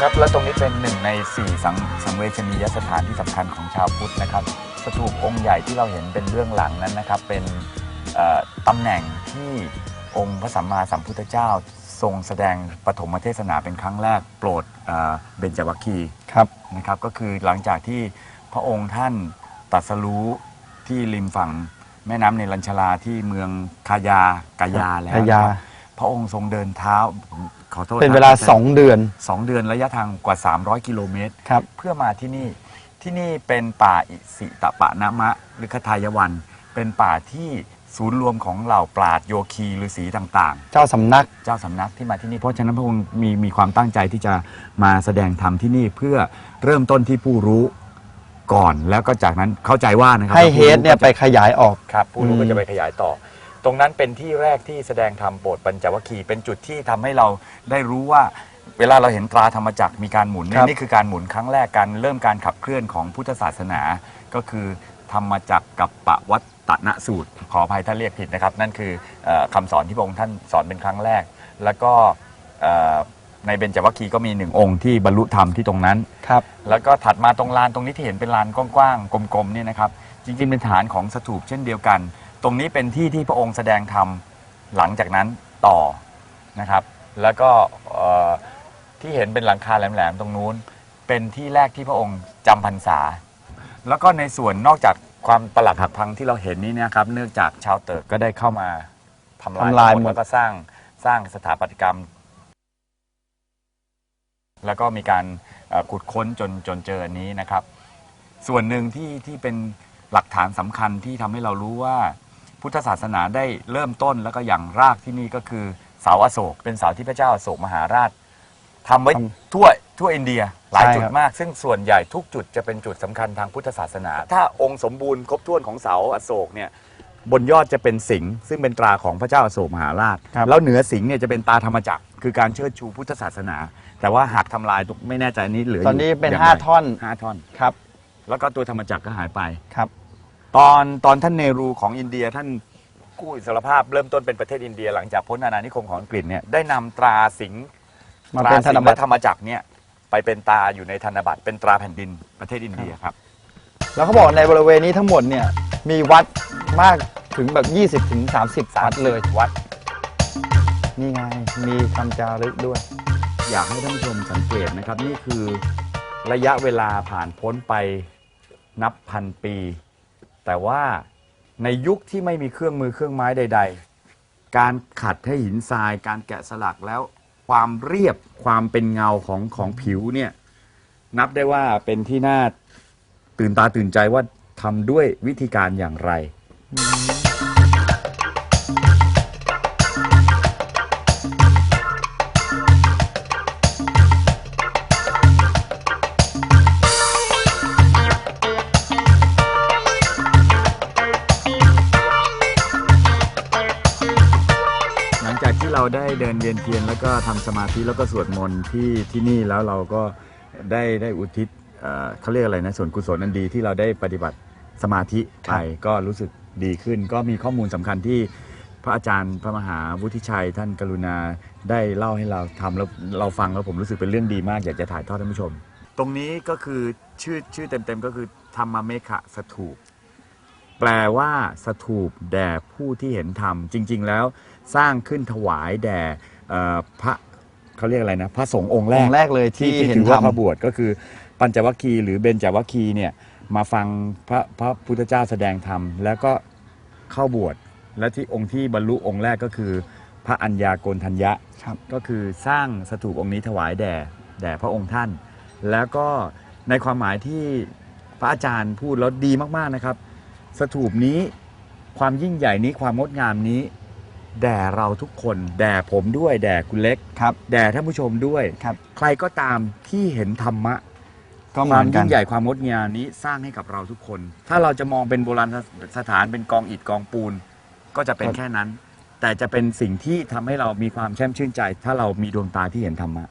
ครับ และตรงนี้เป็นหนึ่งในสี่สังสังเวชนียสถานที่สำคัญของชาวพุทธนะครับสถูปองค์ใหญ่ที่เราเห็นเป็นเรื่องหลังนั้นนะครับ เป็นเอ่อตำแหน่งที่องค์พระสัมมาสัมพุทธเจ้า ทรงแสดงปฐมเทศนาเป็นครั้งแรกโปรดเอ่อเบญจวัคคีย์ ครับ นะครับก็คือหลังจากที่พระองค์ท่านตรัสรู้ที่ริมฝั่งแม่น้ำเนรัญชลาที่เมืองคายากายาแล้วพญานะครับ พระองค์ทรงเดินเท้าขอโทษเป็นเวลาครับ2เดือน สองเดือนระยะทางกว่า 300 กิโลเมตร ครับ เพื่อมาที่นี่ที่นี่เป็นป่าอิสิตปะนะมะหรือคทายวัน เป็นป่าที่ศูนย์รวมของเหล่าปราดโยคีฤาษีต่างๆเจ้าสำนักเจ้าสำนักที่มาที่นี่ เพราะฉะนั้นพระองค์มีมีความตั้งใจที่จะมาแสดงธรรมที่นี่เพื่อเริ่มต้นที่ผู้รู้ก่อนแล้วก็จากนั้นเข้าใจว่านะครัให้ผู้เฮรู้ดเนี่ยก็จะไปขยายออก ครับผู้รู้อืมก็จะไปขยายต่อ ตรงนั้นเป็นที่แรกที่แสดงธรรมโปรดปัญจวัคคีย์เป็นจุดที่ทำให้เราได้รู้ว่า เวลาเราเห็นตราธรรมจักรมีการหมุนเนี่ยนี่คือการหมุนครั้งแรกการเริ่มการขับเคลื่อนของพุทธศาสนา ก็คือธรรมจักรกับปวัตตนสูตร ขออภัยถ้าเรียกผิดนะครับ นั่นคือเออคำสอนที่พระองค์ท่านสอนเป็นครั้งแรก แล้วก็เอ่อในเบญจวัคคีย์ก็มีหนึ่งองค์ที่บรรลุธรรมที่ตรงนั้น ครับ แล้วก็ถัดมาตรงลานตรงนี้ที่เห็นเป็นลานกว้างๆกลมๆเนี่ยนะครับ จริงๆเป็นฐานของสถูปเช่นเดียวกัน ตรงนี้เป็นที่ที่พระองค์แสดงธรรมหลังจากนั้นต่อนะครับ แล้วก็เอ่อที่เห็นเป็นหลังคาแหลมๆตรงนู้น เป็นที่แรกที่พระองค์จำพรรษา แล้วก็ในส่วนนอกจากความประหลักหักพังที่เราเห็นนี้นะครับ เนื่องจากชาวเติร์กก็ได้เข้ามาทำลายทำลายหมดหมด แล้วก็สร้างสร้างสถาปัตยกรรม แล้วก็มีการเอ่อขุดค้นจนจนเจออันนี้นะครับ ส่วนหนึ่งที่ที่เป็นหลักฐานสำคัญที่ทำให้เรารู้ว่า พุทธศาสนาได้เริ่มต้นแล้วก็อย่างรากที่นี่ก็คือเสาอโศก เป็นเสาที่พระเจ้าอโศกมหาราชทำไว้ททั่วทั่วอินเดียหลายใช่จุดครับ มาก ซึ่งส่วนใหญ่ทุกจุดจะเป็นจุดสำคัญทางพุทธศาสนา ถ้าองค์สมบูรณ์ครบถ้วนของเสาอโศกเนี่ยบนยอดจะเป็นสิงห์ซึ่งเป็นตราของพระเจ้าอโศกมหาราช ครับ แล้วเหนือสิงห์เนี่ยจะเป็นตาธรรมจักรคือการเชิดชูพุทธศาสนา แต่ว่าหากทำลายตุกไม่แน่ใจนี้เหลือตอนนี้ยู่เป็นย่งไร5 ท่อนห้าท่อน ครับแล้วก็ตัวธรรมจักรก็หายไป ครับ ตอนตอนท่านเนรูของอินเดียท่านกู้อิสรภาพเริ่มต้นเป็นประเทศอินเดียหลังจากพ้นอาณานิคมของอังกฤษเนี่ยได้นำตราสิงห์มาตราเป็นธสินงห์บัและตรธรรมจักรเนี่ยไปเป็นตราอยู่ในธนบัตรเป็นตราแผ่นดินประเทศอินเดียครับ แล้วเขาบอกในบริเวณนี้ทั้งหมดเนี่ยมีวัดมากถึงแบบ 20ถึง30 วัดเลยวัด นี่ไงมีคำจารึกด้วย อยากให้ท่านผู้ชมสังเกตนะครับ นี่คือระยะเวลาผ่านพ้นไปนับพันปี แต่ว่าในยุคที่ไม่มีเครื่องมือเครื่องไม้ใด ๆ การขัดให้หินทราย การแกะสลักแล้ว ความเรียบความเป็นเงาของของผิวเนี่ยนับได้ว่าเป็นที่น่าตื่นตาตื่นใจว่าทำด้วยวิธีการอย่างไร เราได้เดินเวียนเทียนแล้วก็ทำสมาธิแล้วก็สวดมนต์ที่ที่นี่แล้วเราก็ได้ได้อุทิศเขาเรียกอะไรนะส่วนกุศลนันดีที่เราได้ปฏิบัติสมาธิไปก็รู้สึกดีขึ้น ก็มีข้อมูลสำคัญที่พระอาจารย์พระมหาวุฒิชัย ท่านกรุณาได้เล่าให้เราทำแล้วเราฟังแล้วผมรู้สึกเป็นเรื่องดีมาก อยากจะถ่ายทอดท่านผู้ชม ตรงนี้ก็คือชื่อชื่อเต็มๆก็คือธรรมเมฆะสถูป แปลว่าสถูปแด่ผู้ที่เห็นธรรม จริง ๆ แล้วสร้างขึ้นถวายแด่เอ่อพระเขาเรียกอะไรนะ พระสงฆ์องค์แรอกงค์แรกเลยที่ที่เห็นถือว่าทำพระบวชก็คือปัญจวัคคีย์หรือเบญจวัคคีย์เนี่ยมาฟังพระพระพุทธเจ้าแสดงธรรม แล้วก็เข้าบวชและที่องค์ที่บรรลุองค์แรกก็คือ พระอัญญาโกณทัญญะครับก็คือสร้างสถูปองค์นี้ถวายแด่แด่พระองค์ท่าน แล้วก็ในความหมายที่พระอาจารย์พูดแล้วดีมากๆนะครับ สถูปนี้ ความยิ่งใหญ่นี้ความงดงามนี้ แด่เราทุกคน แด่ผมด้วย แด่คุณเล็ก ครับ แด่ท่านผู้ชมด้วยครับ ใครก็ตามที่เห็นธรรมะก็เหคมืวาอมนกัยิ่น งใหญ่ความงดงามนี้สร้างให้กับเราทุกคน ถ้าเราจะมองเป็นโบราณสถานเป็นกองอิฐกองปูน ก็จะเป็นครับ แค่นั้น แต่จะเป็นสิ่งที่ทำให้เรามีความแช่มชื่นใจ ถ้าเรามีดวงตาที่เห็นธรรมะ